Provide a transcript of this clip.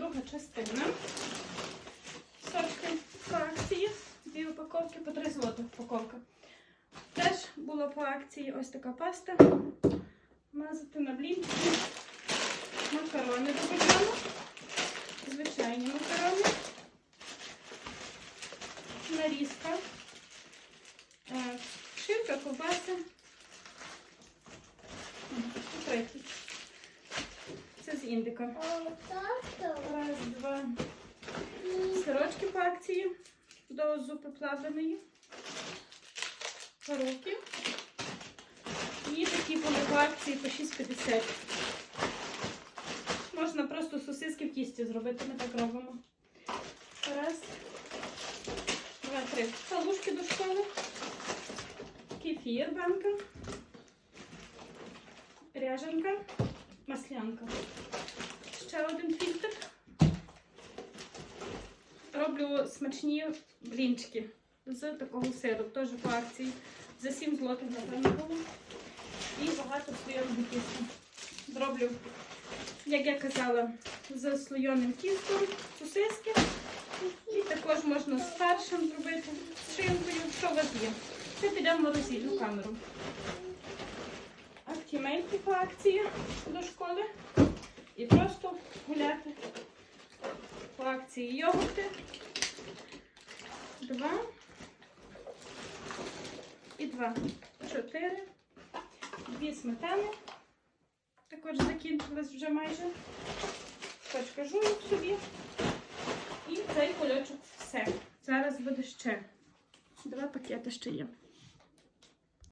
друга частина. Сочки по акції. Дві упаковки по 3 злотих упаковка. Теж була по акції ось така паста. Мазати на блінчики. Макарони до бульйону. Звичайні макарони. Нарізка. Е, Третій. Це з індика. Раз, два. Сирочки по акції до зупи плавленої. Руки. І такі були по акції по 6,50. Можна просто сосиски в тісті зробити, ми так робимо. Раз, два, три. Калушки до школи. Кефір банка. Ряжанка. Маслянка. Ще один фільтр. Роблю смачні блінчики з такого сиру, теж по акції. За 7 злотих, напевно, було. І багато слойоного тіста. Зроблю, як я казала, з слойоним тістом, сосиски. І також можна з фаршем зробити, з шинкою, що у вас є. Це піде в морозильну камеру. Актімейки по акції до школи. Просто гуляти по акції йогурти. Два. І два. Чотири. Дві сметани. Також закінчилась вже майже. Точка жуйок собі. І цей кульочок все. Зараз буде ще. Два пакети ще є.